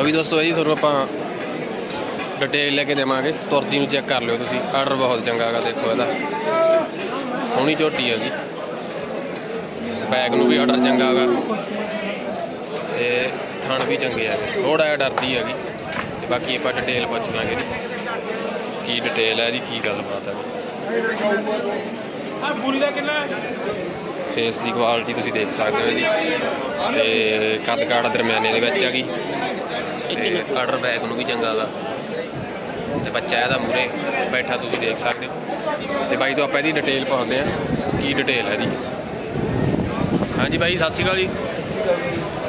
ਲੋ ਵੀ ਦੋਸਤੋ ਜੀ ਤੁਹਾਨੂੰ ਆਪਾਂ ਡਿਟੇਲ ਲੈ ਕੇ ਦੇਵਾਂਗੇ। ਤੁਰਦੀ ਨੂੰ ਚੈੱਕ ਕਰ ਲਿਓ ਤੁਸੀਂ। ਆਰਡਰ ਬਹੁਤ ਚੰਗਾ ਹੈਗਾ, ਦੇਖੋ ਇਹਦਾ। ਸੋਹਣੀ ਝੋਟੀ ਹੈਗੀ। ਬੈਗ ਨੂੰ ਵੀ ਆਰਡਰ ਚੰਗਾ ਹੈਗਾ। ਤੇ ਥਣ ਵੀ ਚੰਗੇ ਆ ਥੋੜਾ ਜਿਹਾ ਡਰਦੀ ਹੈਗੀ। ਤੇ ਬਾਕੀ ਆਪਾਂ ਡਿਟੇਲ ਪੁੱਛ ਲਾਂਗੇ ਕੀ ਡਿਟੇਲ ਹੈ ਜੀ ਕੀ ਗੱਲਬਾਤ ਹੈ ਆ ਬੁੱਲੇ ਕਿੰਨਾ ਫੇਸ ਦੀ ਕੁਆਲਿਟੀ ਤੁਸੀਂ ਦੇਖ ਸਕਦੇ ਹੋ ਜੀ ਤੇ ਕੱਦ ਕਾਠ ਦਰਮਿਆਨੇ ਦੇ ਵਿੱਚ ਹੈਗੀ। ਤੇ ਆਰਡਰ ਬੈਗ ਨੂੰ ਵੀ ਚੰਗਾ ਹੈਗਾ ਤੇ ਬੱਚਾ ਇਹਦਾ ਮੂਰੇ ਬੈਠਾ ਤੁਸੀਂ ਦੇਖ ਸਕਦੇ ਹੋ। ਤੇ ਬਾਈ ਤੋਂ ਆਪਾਂ ਇਹਦੀ ਡਿਟੇਲ ਪਾਉਂਦੇ ਆ ਕੀ ਡਿਟੇਲ ਹੈ ਇਹਦੀ। ਹਾਂਜੀ ਬਾਈ ਸਤਿ ਸ਼੍ਰੀ ਅਕਾਲ ਜੀ।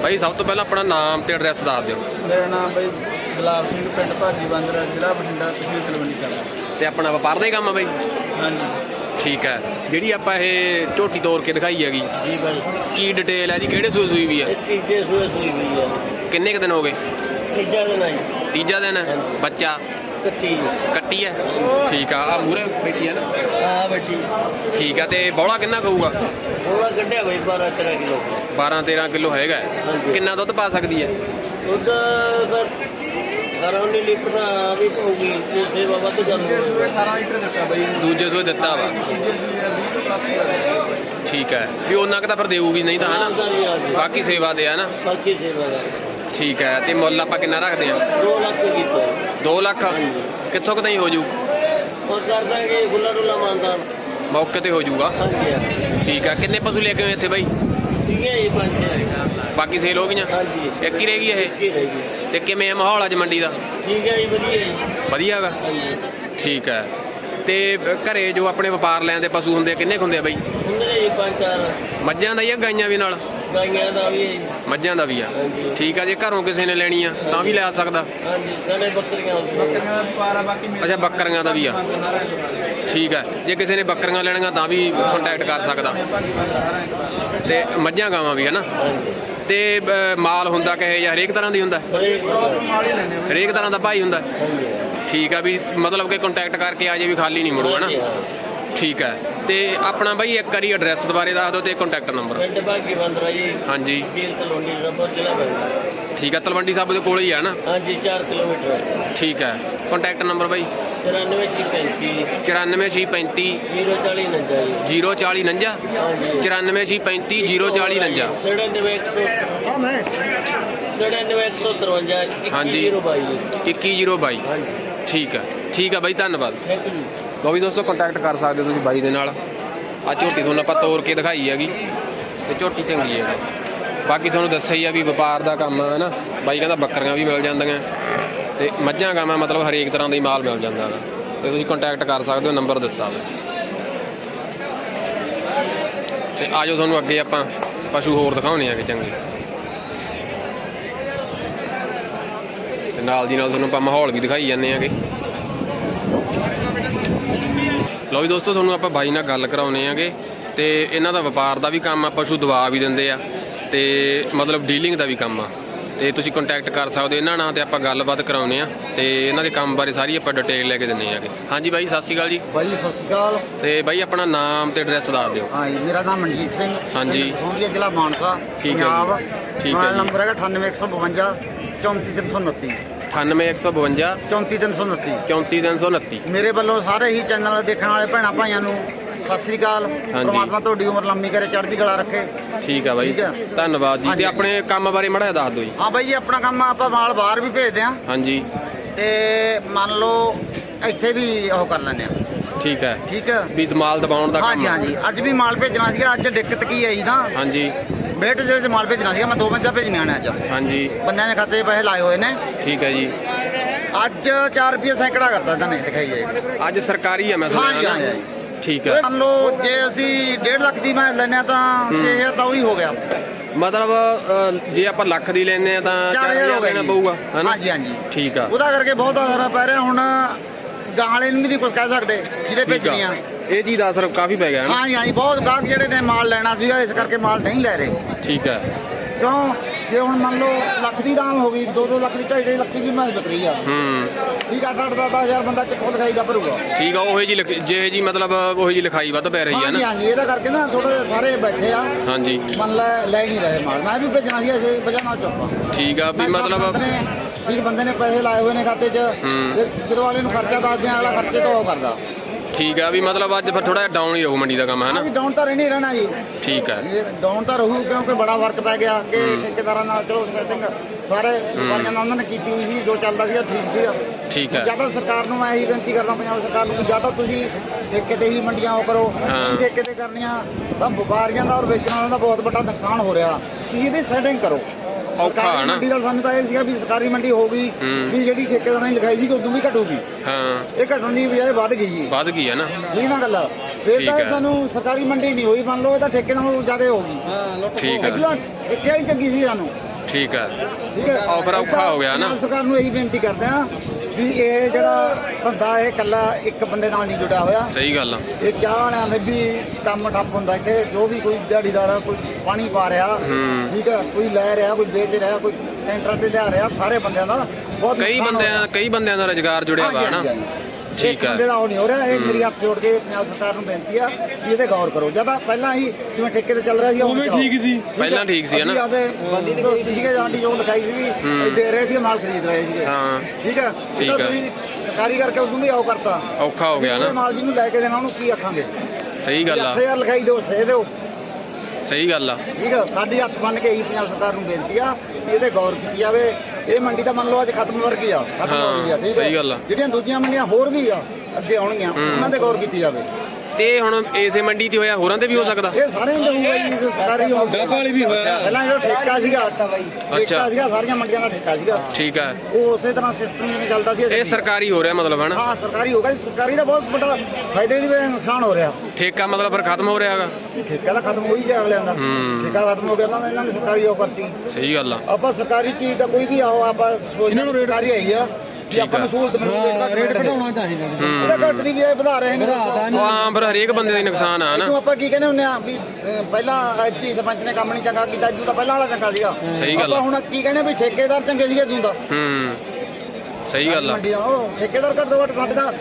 ਬਾਈ ਸਭ ਤੋਂ ਪਹਿਲਾਂ ਆਪਣਾ ਨਾਮ ਤੇ ਐਡਰੈਸ ਦੱਸ ਦਿਓ। ਮੇਰਾ ਨਾਮ ਬਈ ਗੁਲਾਬ ਸਿੰਘ ਪਿੰਡ ਭਾਗੀ ਬੰਦਰਾ ਜ਼ਿਲ੍ਹਾ ਬਠਿੰਡਾ ਤਹਿਸੀਲ ਤਲਵੰਡੀ ਸਾਬੋ ਤੇ ਆਪਣਾ ਵਪਾਰ ਦਾ ਹੀ ਕੰਮ ਆ ਬਾਈ? ਹਾਂਜੀ। ਠੀਕ ਹੈ। ਜਿਹੜੀ ਆਪਾਂ ਇਹ ਝੋਟੀ ਤੋੜ ਕੇ ਦਿਖਾਈ ਹੈਗੀ ਜੀ ਭਾਈ ਕੀ ਡਿਟੇਲ ਹੈ ਜੀ ਕਿਹੜੇ ਸੂਈ ਸੂਈ ਵੀ ਹੈ ਇਹ ਤੀਜੇ ਸੂਏ ਸੂਈ ਹੋਈ ਹੈ ਕਿੰਨੇ ਕੁ ਦਿਨ ਹੋ ਗਏ? ਤੀਜਾ ਦਿਨ ਆਈ ਤੀਜਾ ਦਿਨ ਹੈ ਬੱਚਾ ਕੱਤੀ ਕੱਟੀ ਹੈ? ਠੀਕ ਆ ਆ ਮੂਰੇ ਬੈਠੀ ਹੈ ਨਾ? ਆ ਬੱਟੀ ਠੀਕ ਆ ਤੇ ਬੌਲਾ ਕਿੰਨਾ ਕਹੂਗਾ? ਉਹਦਾ ਕੱਢਿਆ ਬਈ 12 13 ਕਿਲੋ। 12 13 ਕਿਲੋ ਹੈਗਾ ਹੈ। ਹਾਂਜੀ। ਕਿੰਨਾ ਦੁੱਧ ਪਾ ਸਕਦੀ ਹੈ? ਦੁੱਧ ਸਰ ਘਰੋਂ ਨਹੀਂ ਲਿਪਣਾ ਵੀ ਪਊਗੀ ਜੇ ਸੇਵਾ ਵੱਧ ਕਰ ਸੂਏ 18 ਲੀਟਰ ਦਿੱਤਾ ਬਈ। ਇਹਨੂੰ। ਦੂਜੇ ਸੂਏ ਦਿੱਤਾ ਵਾ। ਤੀਜੇ ਸੂਏ 20 ਤੋਂ ਪਲੱਸ ਕਰ ਠੀਕ ਹੈ। ਵੀ ਉਹਨਾਂ ਕੁ ਤਾਂ ਫਿਰ ਦੇਊਗੀ ਨਹੀਂ ਤਾਂ ਹਨਾ? ਬਾਕੀ ਸੇਵਾ ਤੇ ਆ ਨਾ? ਬਾਕੀ ਸੇਵਾ ਦਾ। ਠੀਕ ਹੈ ਤੇ ਮੁੱਲ ਆਪਾਂ ਕਿੰਨਾ ਰੱਖਦੇ ਆ 2 ਲੱਖ ਕੀਤਾ 2 ਲੱਖ? ਕਿੱਥੋਂ ਕੁ ਤਾਈਂ ਹੋ ਜੂ ਉਹ ਕਰ ਦਾਂਗੇ ਗੁੱਲਾ ਡੁੱਲਾ ਮੰਨਦਾ ਮੌਕੇ ਤੇ ਹੋ ਜੂਗਾ ਹਾਂਜੀ ਹਾਂਜੀ। ਠੀਕ ਆ ਕਿੰਨੇ ਪਸ਼ੂ ਲੈ ਕੇ ਆਏ ਇੱਥੇ ਬਾਈ? ਠੀਕ ਹੈ ਇਹ ਪੰਜ ਛੇ ਬਾਕੀ ਸੇਲ ਹੋ ਗਈਆਂ? ਹਾਂਜੀ। ਇੱਕ ਹੀ ਰਹਿ ਗਈ ਇਹ? ਕੀ ਰਹੇਗੀ ਤੇ ਕਿਵੇਂ ਮਾਹੌਲ ਅੱਜ ਮੰਡੀ ਦਾ? ਠੀਕ ਹੈ ਜੀ ਵਧੀਆ ਜੀ। ਵਧੀਆ ਹੈਗਾ? ਠੀਕ ਹੈ। ਤੇ ਅ, ਘਰੇ ਜੋ ਆਪਣੇ ਵਪਾਰ ਲੈਣ ਦੇ ਪਸ਼ੂ ਹੁੰਦੇ ਆ ਕਿੰਨੇ ਕੁ ਹੁੰਦੇ ਆ ਬਾਈ? ਹੁੰਦੇ ਨੇ ਜੀ ਪੰਜ ਚਾਰ। ਮੱਝਾਂ ਦਾ ਜਾਂ ਗਾਈਆਂ ਵੀ ਨਾਲ? ਗਾਈਆਂ ਦਾ ਵੀ ਹੈ ਜੀ। ਮੱਝਾਂ ਦਾ ਵੀ ਆ। ਹਾਂਜੀ ਠੀਕ ਆ ਜੇ ਘਰੋਂ ਕਿਸੇ ਨੇ ਲੈਣੀ ਆ ਤਾਂ ਵੀ ਲੈ ਸਕਦਾ। ਹਾਂਜੀ ਸਾਡੇ ਬੱਕਰੀਆਂ ਹੁੰਦੀਆਂ। ਨੇ। ਬੱਕਰੀਆਂ ਦਾ ਵਪਾਰ ਆ ਬਾਕੀ ਮੇਰੇ ਅੱਛਾ ਬੱਕਰੀਆਂ ਦਾ ਵੀ ਆ। ਠੀਕ ਹੈ ਜੇ ਕਿਸੇ ਨੇ ਬੱਕਰੀਆਂ ਲੈਣੀਆਂ ਤਾਂ ਵੀ ਕੰਟੈਕਟ ਕਰ ਸਕਦਾ। ਤੇ ਮੱਝਾਂ ਗਾਵਾਂ ਵੀ ਹੈ ਨਾ ਤੇ ਅ, ਮਾਲ ਹੁੰਦਾ ਕਹੇ ਜਾਂ ਹਰੇਕ ਤਰ੍ਹਾਂ ਦੀ ਹੁੰਦਾ? ਹਰੇਕ ਮਾਲ ਹੀ ਲੈਣੇ ਬਈ। ਹਰੇਕ ਤਰ੍ਹਾਂ ਦਾ ਭਾਈ ਹੁੰਦਾ? ਠੀਕ ਆ ਵੀ ਮਤਲਬ ਕਿ ਕੰਟੈਕਟ ਕਰਕੇ ਆ ਜੇ ਵੀ ਖਾਲੀ ਨਹੀਂ ਮੁੜੂ ਹੈ। ਨਾ। ਠੀਕ ਹੈ। ਤੇ ਆਪਣਾ ਬਾਈ ਇੱਕ ਵਾਰੀ ਐਡਰੈਸ ਦੁਬਾਰੇ ਦੱਸ ਦਿਓ ਤੇ ਕੰਟੈਕਟ ਨੰਬਰ ਪਿੰਡ ਬਾਗੀ ਬੰਦਰਾ ਜੀ। ਹਾਂਜੀ। ਜੀਲ ਤਲਵੰਡੀ ਰੱਬਰ ਜ਼ਿਲ੍ਹਾ ਪੈਂਦਾ ਠੀਕ ਹੈ ਤਲਵੰਡੀ ਸਾਹਿਬ ਦੇ ਕੋਲ ਹੀ ਆ ਨਾ? ਹਾਂਜੀ 4 ਕਿਲੋਮੀਟਰ ਠੀਕ ਹੈ। ਕੰਟੈਕਟ ਨੰਬਰ ਬਾਈ? 94635 94635 040 ਨੰਜਾ ਜੀ। 04049 ਹਾਂਜੀ। 94635 04049 99100 99153 ਹਾਂਜੀ। 2102 2102 ਹਾਂਜੀ। ਠੀਕ ਹੈ। ਠੀਕ ਹੈ ਬਾਈ ਧੰਨਵਾਦ। ਥੈਂਕ ਯੂ ਲੋ ਵੀ ਦੋਸਤੋ ਕੰਟੈਕਟ ਕਰ ਸਕਦੇ ਹੋ ਤੁਸੀਂ ਬਾਈ ਦੇ ਨਾਲ। ਆ ਝੋਟੀ ਤੁਹਾਨੂੰ ਆਪਾਂ ਤੋੜ ਕੇ ਦਿਖਾਈ ਹੈਗੀ। ਤੇ ਝੋਟੀ ਚੰਗੀ ਹੈ। ਬਾਕੀ ਤੁਹਾਨੂੰ ਦੱਸਿਆ ਹੀ ਆ ਵੀ ਵਪਾਰ ਦਾ ਕੰਮ ਹੈ ਨਾ ਬਾਈ ਕਹਿੰਦਾ ਬੱਕਰੀਆਂ ਵੀ ਮਿਲ ਜਾਂਦੀਆਂ। ਤੇ ਮੱਝਾਂ ਗਾਵਾਂ ਮਤਲਬ ਹਰੇਕ ਤਰ੍ਹਾਂ ਦਾ ਹੀ ਮਾਲ ਮਿਲ ਜਾਂਦਾ ਹੈਗਾ। ਤੇ ਤੁਸੀਂ ਕੰਟੈਕਟ ਕਰ ਸਕਦੇ ਹੋ, ਨੰਬਰ ਦਿੱਤਾ ਵਾ ਤੇ ਆਜੋ ਤੁਹਾਨੂੰ ਅੱਗੇ ਆਪਾਂ ਪਸ਼ੂ ਹੋਰ ਦਿਖਾਉਣੇ ਆਗੇ ਚੰਗੇ। ਤੇ ਨਾਲ ਦੀ ਨਾਲ ਤੁਹਾਨੂੰ ਆਪਾਂ ਮਾਹੌਲ ਵੀ ਦਿਖਾਈ ਜਾਂਦੇ ਆਗੇ ਲਓ ਵੀ ਦੋਸਤੋ ਤੁਹਾਨੂੰ ਆਪਾਂ ਬਾਈ ਨਾਲ ਗੱਲ ਕਰਾਉਨੇ ਆਗੇ ਤੇ ਇਹਨਾਂ ਦਾ ਵਪਾਰ ਦਾ ਵੀ ਕੰਮ ਆ ਪਸ਼ੂ ਦਵਾ ਵੀ ਦਿੰਦੇ ਆ ਤੇ ਮਤਲਬ ਡੀਲਿੰਗ ਦਾ ਵੀ ਕੰਮ ਆ। ਤੇ ਤੁਸੀਂ ਕੰਟੈਕਟ ਕਰ ਸਕਦੇ ਇਹਨਾਂ ਨਾਲ ਤੇ ਆਪਾਂ ਗੱਲਬਾਤ ਕਰਾਉਨੇ ਆ ਤੇ ਇਹਨਾਂ ਦੇ ਕੰਮ ਬਾਰੇ ਸਾਰੀ ਆਪਾਂ ਡਿਟੇਲ ਲੈ ਕੇ ਦਿੰਨੇ ਆਗੇ। ਹਾਂਜੀ ਬਾਈ ਸਤਿ ਸ਼੍ਰੀ ਅਕਾਲ ਜੀ। ਬਾਈ ਜੀ, ਸਤਿ ਸ਼੍ਰੀ ਅਕਾਲ। ਤੇ ਬਾਈ ਆਪਣਾ ਨਾਮ ਤੇ ਐਡਰੈਸ ਦੱਸ ਦਿਓ। ਹਾਂ ਜੀ ਮੇਰਾ ਨਾਮ ਮਨਜੀਤ ਸਿੰਘ। ਹਾਂਜੀ। ਸੋਂਦੀਆ ਜ਼ਿਲ੍ਹਾ ਮਾਨਸਾ ਪੰਜਾਬ ਜੀ। ਠੀਕ ਹੈ ਜੀ। ਨੰਬਰ ਹੈਗਾ 98152 34329 9815 34329 34329 ਮੇਰੇ ਵੱਲੋਂ ਸਾਰੇ ਹੀ ਚੈਨਲ ਦੇਖਣ ਵਾਲੇ ਭੈਣਾਂ ਭਾਈਆਂ ਨੂੰ ਸਤਿ ਸ਼੍ਰੀ ਅਕਾਲ। ਪ੍ਰਮਾਤਮਾ ਤੁਹਾਡੀ ਉਮਰ ਲੰਮੀ ਕਰੇ ਚੜ੍ਹਦੀ ਕਲਾ ਰੱਖੇ। ਠੀਕ ਆ ਬਾਈ। ਠੀਕ। ਧੰਨਵਾਦ ਜੀ। ਤੇ ਹਾਂਜੀ। ਆਪਣੇ ਕੰਮ ਬਾਰੇ ਮੜਾ ਦੱਸ ਦਿਓ ਜੀ। ਹਾਂ ਬਾਈ ਜੀ ਆਪਣਾ ਕੰਮ ਆ, ਆਪਾਂ ਮਾਲ ਬਾਹਰ ਵੀ ਭੇਜਦੇ ਆ ਹਾਂਜੀ। ਤੇ ਮੰਨ ਲਓ ਇੱਥੇ ਵੀ ਉਹ ਕਰ ਲੈਂਦੇ ਆ ਠੀਕ ਹੈ। ਠੀਕ ਹੈ ਵੀ ਮਾਲ ਦਬਾਉਣ ਦਾ ਕੰਮ ਹਾਂਜੀ ਹਾਂਜੀ। ਅੱਜ ਵੀ ਮਾਲ ਭੇਜਣਾ ਸੀਗਾ। ਅੱਜ ਦਿੱਕਤ ਕੀ ਆਈ ਨਾ। ਹਾਂਜੀ। ਬੇਟ ਜਿਹੜੇ 'ਚ ਮਾਲ ਭੇਜਣਾ ਸੀਗਾ ਮੈਂ ਦੋ ਮੱਝਾਂ ਭੇਜਣੀਆਂ ਨੇ ਅੱਜ। ਹਾਂਜੀ। ਬੰਦਿਆਂ ਨੇ ਖਾਤੇ 'ਚ ਪੈਸੇ ਲਾਏ ਹੋਏ ਨੇ। ਠੀਕ ਹੈ ਜੀ। ਅੱਜ 4 ਰੁਪਏ ਸੈਂਕੜਾ ਕਰਤਾ ਇਹਨਾਂ ਨੇ ਦਿਖਾਈ ਜਾਏ ਅੱਜ ਸਰਕਾਰੀ ਆ ਮੈਂ ਹਾਂਜੀ, ਸੁਣਿਆ ਨਾ। ਹਾਂਜੀ। ਠੀਕ ਹੈ। ਮੰਨ ਲਓ ਜੇ ਅਸੀਂ 1.5 ਲੱਖ ਦੀ ਮੈਂ ਆ ਤਾਂ 6000 ਤਾਂ ਉਹੀ ਹੋ ਗਿਆ। ਮਤਲਬ ਅ, ਜੇ ਆਪਾਂ ਲੱਖ ਦੀ ਲੈਨੇ ਆ ਤਾਂ 4000 ਹੋ ਗਿਆ ਦੇਣਾ ਜੀ। ਪਊਗਾ ਹੈਨਾ ਹਾਂਜੀ ਹਾਂਜੀ। ਠੀਕ ਆ। ਉਹਦਾ ਕਰਕੇ ਬਹੁਤ ਅਸਰ ਪੈ ਰਿਹਾ। ਹੁਣ ਗਾਂ ਵਾਲੇ ਨੂੰ ਵੀ ਨਹੀਂ ਕੁਝ ਕਹਿ ਸਕਦੇ ਜਿਹਦੇ ਠੀਕ ਆ। ਭੇਜਣੀਆਂ ਇਹ ਚੀਜ਼ ਦਾ ਅਸਰ ਕਾਫੀ ਪੈ ਗਿਆ ਹੈ ਹਾਂਜੀ ਹਾਂਜੀ ਬਹੁਤ ਗਾਹਕ ਜਿਹੜੇ ਨੇ ਮਾਲ ਲੈਣਾ ਸੀਗਾ ਇਸ ਕਰਕੇ ਮਾਲ ਨਹੀਂ ਲੈ ਰਹੇ। ਠੀਕ ਹੈ। ਕਿਉਂ? ਜੇ ਹੁਣ ਮੰਨ ਲਓ ਲੱਖ ਦੀ ਦਾਮ ਹੋ ਗਈ 2-2 ਲੱਖ ਦੀ 2.5 ਲੱਖ ਦੀ ਵੀ ਮੈਂ ਵਿਕ ਰਹੀ ਆ। ਹੂੰ। ਠੀਕ ਆ 8-8 ਹਜ਼ਾਰ ਬੰਦਾ ਕਿੱਥੋਂ ਲਿਖਾਈ ਦਾ ਭਰੂਗਾ। ਠੀਕ ਆ ਉਹੀ ਜੀ ਜਿਹੇ ਜੀ ਮਤਲਬ ਉਹੀ ਜੀ ਲਿਖਾਈ ਵੱਧ ਪੈ ਰਹੀ ਹੈ ਹਾਂਜੀ ਨਾ। ਹਾਂਜੀ ਇਹਦਾ ਕਰਕੇ ਨਾ ਥੋੜੇ ਸਾਰੇ ਬੈਠੇ ਆ। ਹਾਂਜੀ। ਮੰਨ ਲੈ ਲੈ ਨਹੀਂ ਰਹੇ ਮਾਲ। ਮੈਂ ਵੀ ਭੇਜਣਾ ਸੀ ਅਸੀਂ ਵਜ੍ਹਾ ਨਾਲ ਚੁੱਪਾ ਠੀਕ ਆ ਵੀ ਮਤਲਬ ਠੀਕ ਬੰਦੇ ਨੇ ਪੈਸੇ ਲਾਏ ਹੋਏ ਨੇ ਖਾਤੇ 'ਚ। ਹੂੰ। ਤੇ ਜਦੋਂ ਵਾਲੇ ਨੂੰ ਖਰਚਾ ਦੱਸਦੇ ਆ ਅਗਲਾ ਖਰਚੇ ਤੋਂ ਉਹ ਕਰਦਾ। ਠੀਕ ਆ ਵੀ ਮਤਲਬ ਅੱਜ ਫਿਰ ਥੋੜਾ ਜਿਹਾ ਡਾਊਨ ਹੀ ਰਹੂ ਮੰਡੀ ਦਾ ਕੰਮ ਹੈ ਨਾ? ਡਾਊਨ ਤਾਂ ਰਹਿਣੀ ਰਹਿਣਾ ਜੀ। ਠੀਕ ਹੈ ਡਾਊਨ ਤਾਂ ਰਹੂ ਕਿਉਂਕਿ ਬੜਾ ਵਰਕ ਪੈ ਗਿਆ ਕਿ ਠੇਕੇਦਾਰਾਂ ਨਾਲ ਚਲੋ ਸੈਟਿੰਗ ਸਾਰੇ ਵਪਾਰੀਆਂ ਨਾਲ ਉਹਨਾਂ ਨੇ ਕੀਤੀ ਹੋਈ ਸੀ ਜੋ ਚੱਲਦਾ ਸੀ ਠੀਕ ਸੀ ਠੀਕ ਹੈ ਜ਼ਿਆਦਾ ਸਰਕਾਰ ਨੂੰ ਮੈਂ ਇਹੀ ਬੇਨਤੀ ਕਰਦਾ ਪੰਜਾਬ ਸਰਕਾਰ ਨੂੰ ਜ਼ਿਆਦਾ ਤੁਸੀਂ ਠੇਕੇ ਤੇ ਹੀ ਮੰਡੀਆਂ ਉਹ ਕਰੋ ਠੇਕੇ ਤੇ ਕਰਨੀਆਂ ਤਾਂ ਵਪਾਰੀਆਂ ਦਾ ਔਰ ਵੇਚਣ ਵਾਲਿਆਂ ਦਾ ਬਹੁਤ ਵੱਡਾ ਨੁਕਸਾਨ ਹੋ ਰਿਹਾ। ਤੁਸੀਂ ਇਹਦੀ ਸੈਟਿੰਗ ਕਰੋ। ਔਖਾ ਸਰਕਾਰੀ ਹੈ। ਮੰਡੀ ਦਾ ਸਾਨੂੰ ਤਾਂ ਇਹ ਸੀਗਾ ਵੀ ਸਰਕਾਰੀ ਮੰਡੀ ਹੋ ਗਈ ਹੂੰ। ਵੀ ਜਿਹੜੀ ਠੇਕੇਦਾਰਾਂ ਨੇ ਲਿਖਾਈ ਸੀ ਉਦੋਂ ਵੀ ਘਟੂਗੀ। ਹਾਂ। ਇਹ ਘਟਣ ਦੀ ਬਜਾਏ ਵੱਧ ਗਈ ਜੀ। ਵੱਧ ਗਈ ਹੈ ਨਾ। ਠੀਕ ਨਾ ਗੱਲ। ਫਿਰ ਠੀਕ ਤਾਂ ਇਹ ਹੈ। ਸਾਨੂੰ ਸਰਕਾਰੀ ਮੰਡੀ ਨਹੀਂ ਹੋਈ ਮੰਨ ਲਓ ਇਹ ਤਾਂ ਠੇਕੇ ਨਾਲੋਂ ਜ਼ਿਆਦਾ ਹੋ ਗਈ। ਹਾਂ ਲੁੱਟ ਠੀਕ ਹੈ। ਠੇਕੇ ਵਾਲੀ ਚੰਗੀ ਸੀ ਸਾਨੂੰ। ਠੀਕ ਹੈ। ਠੀਕ ਹੈ। ਔਖਾ ਹੋ ਗਿਆ ਨਾ। ਪੰਜਾਬ ਸਰਕਾਰ ਨੂੰ ਇਹੀ ਬੇਨਤੀ ਕਰਦੇ ਆ ਵੀ ਇਹ ਜਿਹੜਾ ਧੰਦਾ ਇਹ ਇਕੱਲਾ ਇੱਕ ਬੰਦੇ ਨਾਲ ਨਹੀਂ ਜੁੜਿਆ ਹੋਇਆ ਸਹੀ ਗੱਲ ਆ ਇਹ ਚਾਹ ਵਾਲਿਆਂ ਦੇ ਵੀ ਕੰਮ ਠੱਪ ਹੁੰਦਾ ਇੱਥੇ ਜੋ ਵੀ ਕੋਈ ਦਿਹਾੜੀਦਾਰ ਆ, ਕੋਈ ਪਾਣੀ ਪਾ ਰਿਹਾ। ਠੀਕ ਹੈ ਕੋਈ ਲੈ ਰਿਹਾ ਕੋਈ ਵੇਚ ਰਿਹਾ ਕੋਈ ਟੈਂਟਰ ਤੇ ਲਿਆ ਰਿਹਾ ਸਾਰੇ ਬੰਦਿਆਂ ਦਾ ਬਹੁਤ ਕਈ ਬੰਦਿਆਂ। ਕਈ ਬੰਦਿਆਂ ਦਾ ਰੁਜ਼ਗਾਰ ਜੁੜਿਆ ਹਾਂਜੀ, ਨਾ। ਠੀਕ ਹੈ। ਬੰਦੇ ਦਾ ਉਹ ਨਹੀਂ ਹੋ ਰਿਹਾ। ਇਹ ਮੇਰੀ ਹੱਥ ਜੋੜ ਕੇ ਪੰਜਾਬ ਸਰਕਾਰ ਨੂੰ ਬੇਨਤੀ ਆ ਵੀ ਇਹਦੇ ਗੌਰ ਕਰੋ। ਜਦਾਂ ਪਹਿਲਾਂ ਹੀ ਜਿਵੇਂ ਠੇਕੇ ਤੇ ਚੱਲ ਰਿਹਾ ਸੀ ਉਵੇਂ ਠੀਕ ਸੀ। ਪਹਿਲਾਂ ਠੀਕ ਸੀ, ਹਨਾ? ਬੰਦੀ ਨਹੀਂ ਸੀਗੇ ਜਾਂਡੀ ਜੋ ਲਿਖਾਈ ਸੀਗੀ ਹੂੰ। ਇਹ ਦੇ ਰਹੇ ਸੀ ਮਾਲ ਖਰੀਦ ਰਹੇ ਸੀਗੇ। ਹਾਂ। ਠੀਕ ਹੈ? ਠੀਕ ਹੈ। ਤੁਸੀਂ ਸਰਕਾਰੀ ਕਰਕੇ ਉਦੋਂ ਵੀ ਆਓ ਕਰਤਾ। ਔਖਾ ਹੋ ਗਿਆ ਨਾ। ਮਾਲ ਜੀ ਨੂੰ ਲੈ ਕੇ ਦੇਣਾ ਉਹਨੂੰ ਕੀ ਆਖਾਂਗੇ? ਸਹੀ ਗੱਲ ਆ। 8000 ਲਿਖਾਈ ਦਿਓ ਸੇ ਦਿਓ। ਸਹੀ ਗੱਲ ਆ। ਠੀਕ ਹੈ? ਸਾਡੀ ਹੱਥ ਬੰਨ ਕੇ ਹੀ ਪੰਜਾਬ ਸਰਕਾਰ ਨੂੰ ਬੇਨਤੀ ਆ ਵੀ ਇਹਦੇ ਗੌਰ ਕੀਤੀ ਜਾਵੇ। ਇਹ ਮੰਡੀ ਤਾਂ ਮੰਨ ਲਓ ਅੱਜ ਖਤਮ ਵਰਗੀ ਆ ਖਤਮ ਹੋ ਗਈ ਆ ਠੀਕ ਹੈ ਸਹੀ ਗੱਲ ਆ। ਜਿਹੜੀਆਂ ਦੂਜੀਆਂ ਮੰਡੀਆਂ ਹੋਰ ਵੀ ਆ ਅੱਗੇ ਆਉਣਗੀਆਂ ਉਹਨਾਂ ਤੇ ਗੌਰ ਕੀਤੀ ਜਾਵੇ। ਤੇ ਹੁਣ ਇਸੇ ਮੰਡੀ 'ਚ ਹੋਇਆ ਹੋਰਾਂ ਤੇ ਵੀ ਹੋ ਸਕਦਾ? ਇਹ ਸਾਰੇ ਹੀ ਹੋਊਗਾ ਜੀ ਹੋਊਗਾ। ਵਾਲੀ ਵੀ ਹੋਇਆ। ਪਹਿਲਾਂ ਜਿਹੜਾ ਠੇਕਾ ਸੀਗਾ ਠੇਕਾ ਸੀਗਾ ਸਾਰੀਆਂ ਮੰਡੀਆਂ ਦਾ ਠੇਕਾ ਸੀਗਾ। ਠੀਕ ਹੈ ਉਹ ਉਸੇ ਤਰ੍ਹਾਂ ਸਿਸਟਮ ਜਿਵੇਂ ਚੱਲਦਾ ਸੀ ਇਹ ਸਰਕਾਰੀ ਹੋ ਰਿਹਾ ਮਤਲਬ ਹੈ ਨਾ ਹਾਂ ਸਰਕਾਰੀ ਹੋਗਾ ਜੀ। ਸਰਕਾਰੀ ਦਾ ਬਹੁਤ ਵੱਡਾ ਫਾਇਦੇ ਦੀ ਵਜ੍ਹਾ ਨਾਲ ਨੁਕਸਾਨ ਹੋ ਰਿਹਾ। ਠੇਕਾ ਮਤਲਬ ਫਿਰ ਖਤਮ ਹੋ ਰਿਹਾ ਹੈਗਾ? ਠੇਕਾ ਤਾਂ ਖਤਮ ਹੋ ਹੀ ਗਿਆ ਅਗਲਿਆਂ ਦਾ। ਹੂੰ। ਠੇਕਾ ਖਤਮ ਹੋ ਗਿਆ ਇਹਨਾਂ ਨੇ ਇਹਨਾਂ ਨੇ ਸਰਕਾਰੀ ਉਹ ਕਰਤੀ। ਸਹੀ ਗੱਲ ਆ। ਆਪਾਂ ਸਰਕਾਰੀ ਚੀਜ਼ ਦਾ ਕੋਈ ਵੀ ਆਓ ਆਪਾਂ ਸੋਚਦੇ ਹਾਂ ਸਰਕਾਰੀ ਆਈ ਆ। ਕਿ ਆਪਾਂ ਨੂੰ ਸਹੂਲਤ ਮਿਲੂ ਰੇਟ ਰੇਟ ਘੱਟ ਘਟਾਉਣਾ ਚਾਹੀਦਾ ਹੂੰ। ਇਹਦਾ ਘੱਟ ਦੀ ਵੀ ਇਹ ਵਧਾ ਰਹੇ ਨੇ ਉਹ ਆਮ ਫਿਰ ਹਰੇਕ ਬੰਦੇ ਦਾ ਹੀ ਨੁਕਸਾਨ ਆ ਨਾ ਤੂੰ ਆਪਾਂ ਕੀ ਕਹਿੰਦੇ ਹੁੰਦੇ ਆ ਵੀ ਪਹਿਲਾਂ ਐਤਕੀ ਸਰਪੰਚ ਨੇ ਕੰਮ ਨਹੀਂ ਚੰਗਾ ਕੀਤਾ ਇਦੋਂ ਤਾਂ ਪਹਿਲਾਂ ਵਾਲਾ ਚੰਗਾ ਸੀਗਾ। ਸਹੀ ਗੱਲ। ਆਪਾਂ ਹੁਣ ਕੀ ਕਹਿੰਦੇ ਵੀ ਠੇਕੇਦਾਰ ਚੰਗੇ ਸੀਗੇ ਤੂੰ ਦਾ। ਹੂੰ। ਸਹੀ ਗੱਲ ਆ। ਠੇਕੇਦਾਰ ਘੱਟ ਤੋਂ ਘੱਟ ਸਾਡੇ ਦਾ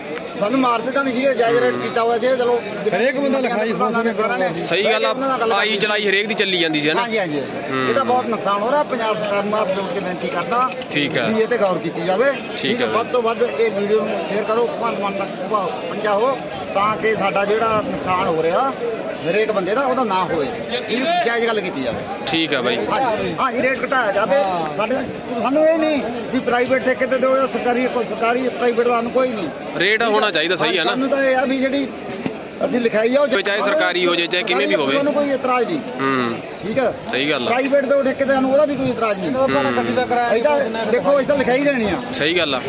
ਸਾਨੂੰ ਮਾਰਦੇ ਤਾਂ ਨਹੀਂ ਸੀਗੇ ਜਾਇਜ਼ ਰੇਟ ਕੀਤਾ ਹੋਇਆ ਸੀ ਚਲੋ ਹਰੇਕ ਬੰਦਾ ਲਿਖਾਈ ਸਾਰਿਆਂ ਨੇ ਸਹੀ ਗੱਲ ਉਹਨਾਂ ਨਾਲ ਗੱਲ ਆ ਆਈ। ਚਲਾਈ ਹਰੇਕ ਦੀ ਚੱਲੀ ਜਾਂਦੀ ਸੀ ਹੈ ਨਾ ਹਾਂਜੀ ਹਾਂਜੀ ਇਹਦਾ ਬਹੁਤ ਨੁਕਸਾਨ ਹੋ ਰਿਹਾ ਪੰਜਾਬ ਸਰਕਾਰ ਨੂੰ ਹੱਥ ਜੋੜ ਕੇ ਬੇਨਤੀ ਕਰਦਾ ਠੀਕ ਹੈ। ਵੀ ਇਹ ਤੇ ਗੌਰ ਕੀਤੀ ਜਾਵੇ ਠੀਕ ਹੈ। ਵੱਧ ਤੋਂ ਵੱਧ ਇਹ ਵੀਡੀਓ ਨੂੰ ਸ਼ੇਅਰ ਕਰੋ ਭਗਵੰਤ ਮਾਨ ਤੱਕ ਭਾਵ ਪਹੁੰਚਾਓ ਤਾਂ ਕਿ ਸਾਡਾ ਜਿਹੜਾ ਨੁਕਸਾਨ ਹੋ ਰਿਹਾ ਹਰੇਕ ਬੰਦੇ ਦਾ ਉਹਦਾ ਨਾ ਹੋਏ ਇਹ ਜਾਇਜ਼ ਗੱਲ ਕੀਤੀ ਜਾਵੇ। ਠੀਕ ਆ ਬਾਈ। ਹਾਂਜੀ ਹਾਂਜੀ ਰੇਟ ਘਟਾਇਆ ਜਾਵੇ। ਸਾਡੇ ਸਾਨੂੰ ਇਹ ਨਹੀਂ ਵੀ ਪ੍ਰਾਈਵੇਟ ਠੇਕੇ ਤੇ ਦਿਓ ਜਾਂ ਸਰਕਾਰੀ ਕੋਈ ਸਰਕਾਰੀ ਪ੍ਰਾਈਵੇਟ ਦਾ ਸਾਨੂੰ ਕੋਈ ਨਹੀਂ। ਰੇਟ ਹੋਣਾ ਚਾਹੀਦਾ ਸਹੀ ਹੈ ਨਾ। ਸਾਨੂੰ ਤਾਂ ਇਹ ਆ ਵੀ ਜਿਹੜੀ ਅਸੀਂ ਲਿਖਾਈ ਆ ਉਹ ਚਾਹੇ ਸਰਕਾਰੀ ਹੋ ਜਾਏ, ਚਾਹੇ ਕਿਵੇਂ ਵੀ ਹੋਵੇ। ਸਾਨੂੰ ਕੋਈ ਇਤਰਾਜ਼ ਨਹੀਂ। ਹੂੰ। ਠੀਕ ਹੈ ਸਹੀ ਗੱਲ ਆ। ਪ੍ਰਾਈਵੇਟ ਦੇ ਠੇਕੇ ਤੇ ਸਾਨੂੰ ਉਹਦਾ ਵੀ ਕੋਈ ਇਤਰਾਜ਼ ਨਹੀਂ। ਅਸੀਂ ਤਾਂ ਦੇਖੋ ਅਸੀਂ ਤਾਂ ਲਿਖਾਈ ਦੇਣੀ ਆ। ਸਹੀ ਗੱਲ ਆ।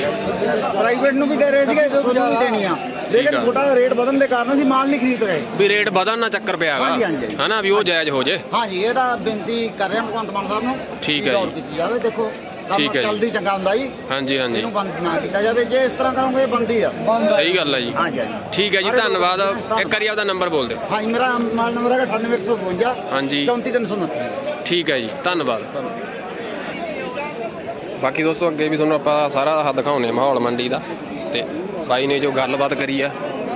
ਪ੍ਰਾਈਵੇਟ ਨੂੰ ਵੀ ਦੇ ਰਹੇ ਸੀਗੇ ਤੁਹਾਨੂੰ ਵੀ ਦੇਣੀ ਆ। ਲੇਕਿਨ ਆ। ਛੋਟਾ ਰੇਟ ਵਧਣ ਦੇ ਕਾਰਨ ਅਸੀਂ ਮਾਲ ਨਹੀਂ ਖਰੀਦ ਰਹੇ। ਵੀ ਰੇਟ ਵਧਣ ਨਾ ਚੱਕਰ ਪਿਆ ਹਾਂਜੀ, ਹੈਗਾ ਹਾਂਜੀ। ਹਨਾ ਵੀ ਉਹ ਜਾਇਜ਼ ਹੋ ਜੇ। ਹਾਂਜੀ ਇਹ ਤਾਂ ਬੇਨਤੀ ਕਰ ਰਹੇ ਹਾਂ ਭਗਵੰਤ ਮਾਨ ਸਾਹਿਬ ਨੂੰ। ਠੀਕ ਹੈ ਗੌਰ ਜੀ। ਕੀਤੀ ਜਾਵੇ ਦੇਖੋ। ਕੰਮ ਠੀਕ ਹੈ ਜੀ। ਚੱਲਦੀ ਚੰਗਾ ਹੁੰਦਾ ਜੀ। ਹਾਂਜੀ ਹਾਂਜੀ। ਇਹਨੂੰ ਬੰਦ ਨਾ ਕੀਤਾ ਜਾਵੇ ਜੇ ਇਸ ਤਰ੍ਹਾਂ ਕਰੋਗੇ ਇਹ ਬੰਦੀ ਆ। ਸਹੀ ਗੱਲ ਆ ਜੀ। ਹਾਂਜੀ ਹਾਂਜੀ। ਠੀਕ ਹੈ ਜੀ ਧੰਨਵਾਦ। ਇੱਕ ਵਾਰੀ ਆਪਦਾ ਨੰਬਰ ਬੋਲ ਦਿਓ। ਹਾਂਜੀ ਮੇਰਾ ਮਾਲ ਨੰਬਰ ਹੈਗਾ 98152 ਹਾਂਜੀ। 34329 ਠੀਕ ਹੈ ਜੀ ਧੰਨਵਾਦ। ਬਾਕੀ ਦੋਸਤੋ ਅੱਗੇ ਵੀ ਤੁਹਾਨੂੰ ਆਪਾਂ ਸਾਰਾ ਆਹ ਦਿਖਾਉਂਦੇ ਹਾਂ ਮਾਹੌਲ ਮੰਡੀ ਦਾ। ਤੇ ਬਾਈ ਨੇ ਜੋ ਗੱਲਬਾਤ ਕਰੀ ਆ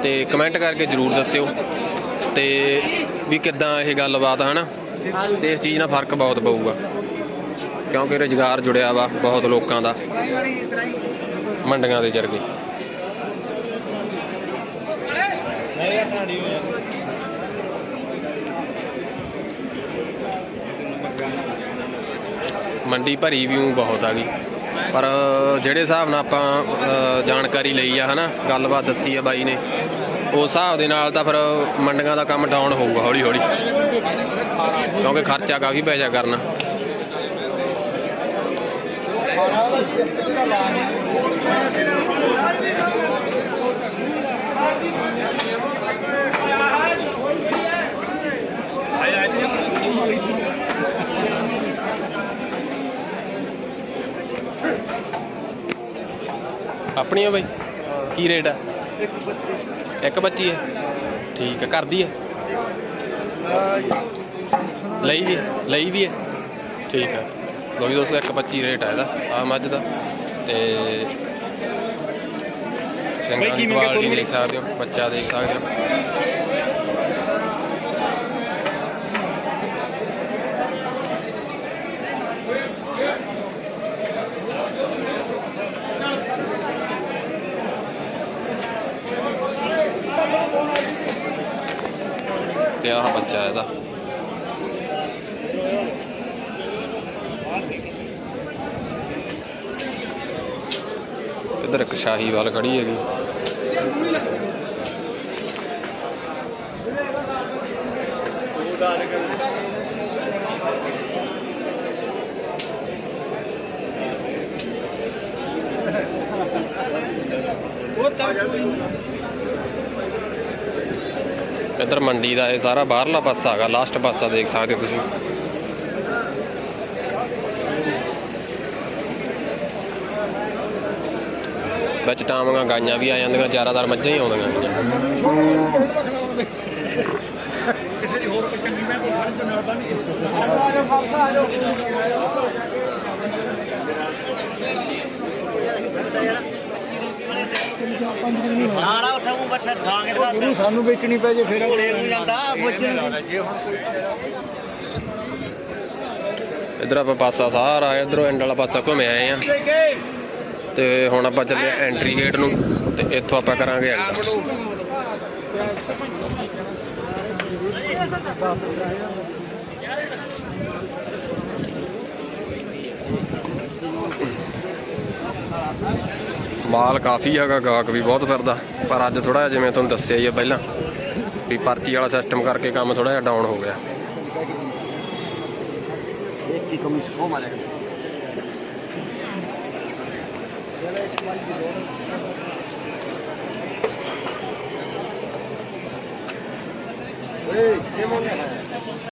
ਤੇ ਕਮੈਂਟ ਕਰਕੇ ਜਰੂਰ ਦੱਸਿਓ। ਤੇ ਵੀ ਕਿੱਦਾਂ ਇਹ ਗੱਲਬਾਤ ਹਨਾ? ਤੇ ਇਸ ਚੀਜ਼ ਨਾਲ ਫ਼ਰਕ ਬਹੁਤ ਪਊਗਾ। ਕਿਉਂਕਿ ਰੁਜ਼ਗਾਰ ਜੁੜਿਆ ਵਾ ਬਹੁਤ ਲੋਕਾਂ ਦਾ। ਮੰਡੀਆਂ ਦੇ ਜਰਗੇ। ਮੰਡੀ ਭਰੀ ਵੀ ਬਹੁਤ ਆ ਗਈ। ਪਰ ਜਿਹੜੇ ਹਿਸਾਬ ਨਾਲ ਆਪਾਂ ਜਾਣਕਾਰੀ ਲਈ ਆ, ਹਨਾ, ਗੱਲਬਾਤ ਦੱਸੀ ਆ ਬਾਈ ਨੇ ਉਸ ਹਿਸਾਬ ਦੇ ਨਾਲ ਤਾਂ ਫਿਰ ਮੰਡੀਆਂ ਦਾ ਕੰਮ ਡਾਊਨ ਹੋਊਗਾ ਹੌਲੀ ਹੌਲੀ ਕਿਉਂਕਿ ਖਰਚਾ ਕਾਫੀ ਪੈ ਜਾ ਕਰਨਾ। ਆਪਣੀ ਆ ਬਾਈ? ਕੀ ਰੇਟ ਆ? ਇੱਕ ਬੱਚੀ ਹੈ ਠੀਕ ਹੈ ਕਰਦੀ ਹੈ ਲਈ ਵੀ ਹੈ ਲਈ ਵੀ ਹੈ ਠੀਕ ਹੈ ਲੋ ਵੀ ਦੋਸਤੋ 125 ਰੇਟ ਹੈ ਇਹਦਾ ਆ ਮੱਝ ਦਾ। ਤੇ ਦੀ ਕੁਆਲਿਟੀ ਦੇਖ ਸਕਦੇ ਹੋ ਬੱਚਾ ਦੇਖ ਸਕਦੇ ਹੋ। ਤੇ ਆਹ ਬੱਚਾ ਇਹਦਾ ਇੱਧਰ ਇੱਕ ਸ਼ਾਹੀਵਾਲ ਖੜੀ ਹੈਗੀ। ਇੱਧਰ ਮੰਡੀ ਦਾ ਇਹ ਸਾਰਾ ਬਾਹਰਲਾ ਪਾਸਾ ਹੈਗਾ ਲਾਸਟ ਪਾਸਾ ਦੇਖ ਸਕਦੇ ਹੋ ਤੁਸੀਂ। ਵਿੱਚ ਟਾਵਾਂ ਗਾਈਆਂ ਵੀ ਆ ਜਾਂਦੀਆਂ ਜ਼ਿਆਦਾਤਰ ਮੱਝਾਂ ਹੀ ਆਉਂਦੀਆਂ ਗੀਆਂ ਨਾੜਾ ਉਠਾਉਂ ਬੱਠਾ ਖਾਂਗੇ ਤਾਂ ਸਾਨੂੰ ਵੇਚਣੀ ਪੈ ਜੇ ਫਿਰ ਘੋੜੇ ਨੂੰ ਜਾਂਦਾ ਪੁੱਛਣ ਇਧਰ ਆਪਾਂ ਪਾਸਾ ਸਾਰਾ ਇਧਰੋਂ ਐਂਡ ਵਾਲਾ ਪਾਸਾ ਘੁੰਮ ਆਏ ਆ। ਤੇ ਹੁਣ ਆਪਾਂ ਚੱਲੇ ਐਂਟਰੀ ਗੇਟ ਨੂੰ ਤੇ ਇੱਥੋਂ ਆਪਾਂ ਕਰਾਂਗੇ ਐਂਡ ਮਾਲ ਕਾਫੀ ਹੈਗਾ, ਗਾਹਕ ਵੀ ਬਹੁਤ ਫਿਰਦਾ। ਪਰ ਅੱਜ ਥੋੜਾ ਜਿਵੇਂ ਤੁਹਾਨੂੰ ਦੱਸਿਆ ਹੀ ਆ ਪਹਿਲਾਂ, ਵੀ ਪਰਚੀ ਵਾਲਾ ਸਿਸਟਮ ਕਰਕੇ ਕੰਮ ਥੋੜਾ ਜਿਹਾ ਡਾਊਨ ਹੋ ਗਿਆ। ਇੱਕ ਦੀ ਕਮੀ ਸੋ ਮਾਰੇ ਏ ਇਹ ਮੋਨੇ ਹੈ